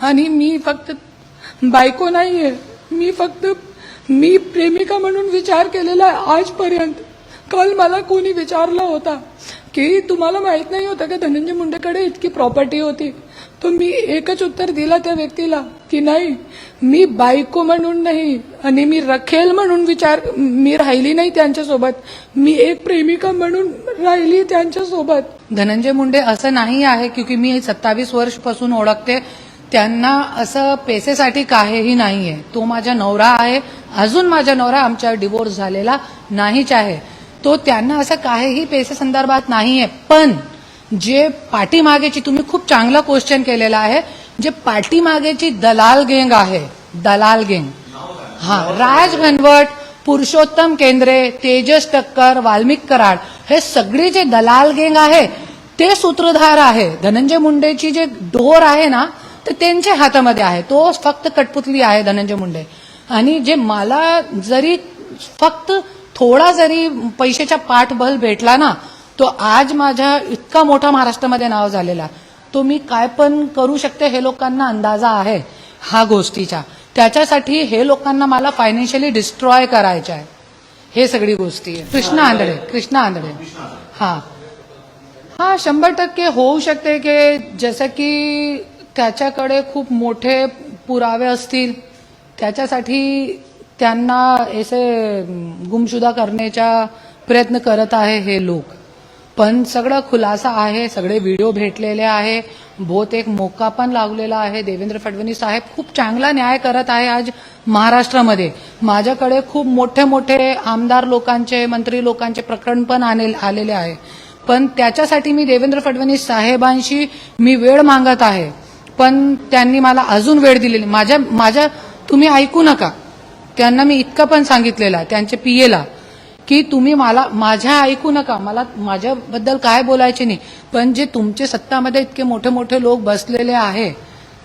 आणि मी फक्त बायको नाहीये. मी फक्त मी प्रेमिका म्हणून विचार केलेला आहे आजपर्यंत. काल मला कोणी विचारला होता की तुम्हाला माहीत नाही होतं का धनंजय मुंडेकडे इतकी प्रॉपर्टी होती? तर मी एकच उत्तर दिला त्या व्यक्तीला की नाही मी बायको म्हणून नाही आणि मी रखेल म्हणून विचार मी राहिली नाही त्यांच्यासोबत. मी एक प्रेमिका म्हणून राहिली त्यांच्यासोबत. धनंजय मुंडे असं नाही आहे की मी सत्तावीस वर्षपासून ओळखते त्यांना असं पैसेसाठी काहीही नाही आहे तो माझा नवरा आहे. अजून माझा नवरा आमच्या डिवोर्स झालेला नाहीच आहे. तो त्यांना असं काहीही पैसे संदर्भात नाही आहे पण जे पाठीमागेची तुम्ही खूप चांगला क्वेश्चन केलेला आहे. जे पाठीमागेची दलाल गेंग आहे दलाल गेंग. हा राज घनवट पुरुषोत्तम केंद्रे तेजस टक्कर वाल्मिक कराड हे सगळे जे दलाल गेंग आहे ते सूत्रधार आहे. धनंजय मुंडेची जे डोर आहे ना तर त्यांच्या हातामध्ये आहे. तो फक्त कटपुतली आहे धनंजय मुंडे. आणि जे मला जरी फक्त थोडा जरी पैशाचा पाठबल भेटला ना तो आज माझ्या इतका मोठा महाराष्ट्रामध्ये नाव झालेला. तो मी काय पण करू शकते हे लोकांना अंदाजा आहे हा गोष्टीचा. त्याच्यासाठी हे लोकांना मला फायनान्शियली डिस्ट्रॉय करायचं आहे. हे सगळी गोष्टी आहे. कृष्णा आंधळे कृष्णा आंधळे. हा. हा शंभर टक्के होऊ शकते की जसं की त्याच्याकडे खूप मोठे पुरावे असतील त्याच्यासाठी त्यांना असे गुमशुदा करण्याचा प्रयत्न करत आहे हे लोक. पण सगळं खुलासा आहे सगळे व्हिडिओ भेटलेले आहे बहुत एक मोका पण लागलेला आहे. देवेंद्र फडणवीस साहेब खूप चांगला न्याय करत आहे आज महाराष्ट्रामध्ये. माझ्याकडे खूप मोठे मोठे आमदार लोकांचे मंत्री लोकांचे प्रकरण पण आले आलेले आहे. पण त्याच्यासाठी मी देवेंद्र फडणवीस साहेबांशी मी वेळ मागत आहे. पण त्यांनी मला अजून वेळ दिलेली. माझ्या माझ्या तुम्ही ऐकू नका. त्यांना मी इतकं पण सांगितलेलं आहे त्यांच्या पीएला की तुम्ही मला माझ्या ऐकू नका. मला माझ्याबद्दल काय बोलायचे नाही. पण जे तुमचे सत्तामध्ये इतके मोठे मोठे लोक बसलेले आहे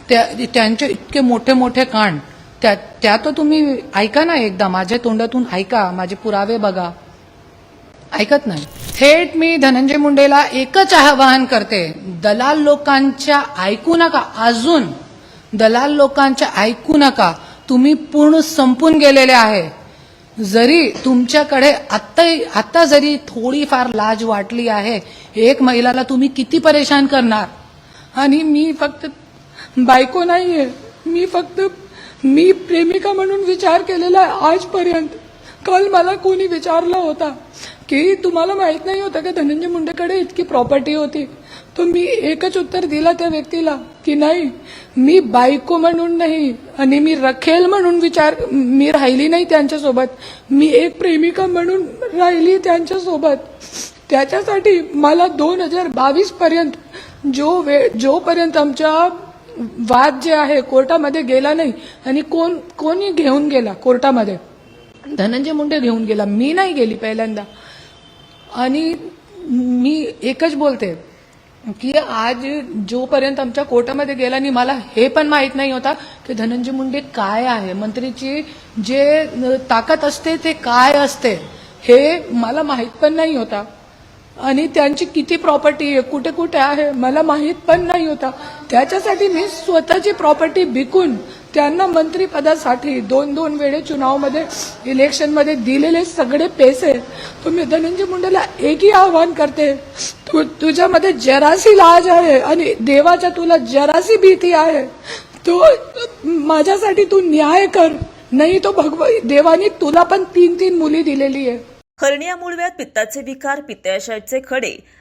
त्या त्यांचे इतके मोठे मोठे कांड त्या त्या तर तुम्ही ऐका ना एकदा. माझ्या तोंडातून ऐका. माझे पुरावे बघा. ऐकत नाही. थेट मी धनंजय मुंडेला एकच आवाहन करते. दलाल लोकांच्या ऐकू नका. अजून दलाल लोकांच्या ऐकू नका. तुम्ही पूर्ण संपून गेलेले आहे. जरी तुमच्याकडे आत्ता आत्ता जरी थोडीफार लाज वाटली आहे एक महिलाला तुम्ही किती परेशान करणार? आणि मी फक्त बायको नाहीये. मी फक्त मी प्रेमिका म्हणून विचार केलेला आहे आजपर्यंत. काल मला कोणी विचारलं होता की तुम्हाला माहीत नाही होतं का धनंजय मुंडेकडे इतकी प्रॉपर्टी होती? तो मी एकच उत्तर दिला त्या व्यक्तीला की नाही मी बायको म्हणून नाही आणि मी रखेल म्हणून विचार मी राहिली नाही त्यांच्यासोबत. मी एक प्रेमिका म्हणून राहिली त्यांच्यासोबत. त्याच्यासाठी मला दोन हजार बावीस पर्यंत जो वेळ जोपर्यंत आमच्या वाद जे आहे कोर्टामध्ये गेला नाही आणि कोण कोणी घेऊन गेला कोर्टामध्ये. धनंजय मुंडे घेऊन गेला. मी नाही गेली पहिल्यांदा. आणि मी एकच बोलते की आज जोपर्यंत आमच्या कोर्टामध्ये गेला नाही मला हे पण माहीत नाही होता की धनंजय मुंडे काय आहे. मंत्रीची जे ताकद असते ते काय असते हे मला माहीत पण नाही होता. आणि त्यांची किती प्रॉपर्टी आहे कुठे कुठे आहे मला माहीत पण नाही होता. त्याच्यासाठी मी स्वतःची प्रॉपर्टी विकून त्यांना मंत्रीपदासाठी दोन दोन वेळे चुनावमध्ये इलेक्शनमध्ये दिलेले सगळे पैसे तुम्ही धनंजय मुंडेला एकही आव्हान करते. तू तुझ्यामध्ये जरासी लाज आहे आणि देवाच्या तुला जरासी भीती आहे. तो माझ्यासाठी तू न्याय कर. नाही तो भगव देवानी तुला पण तीन तीन मुली दिलेली आहे. हर्निया मूळव्यात पित्ताचे विकार पित्ताशयाचे खडे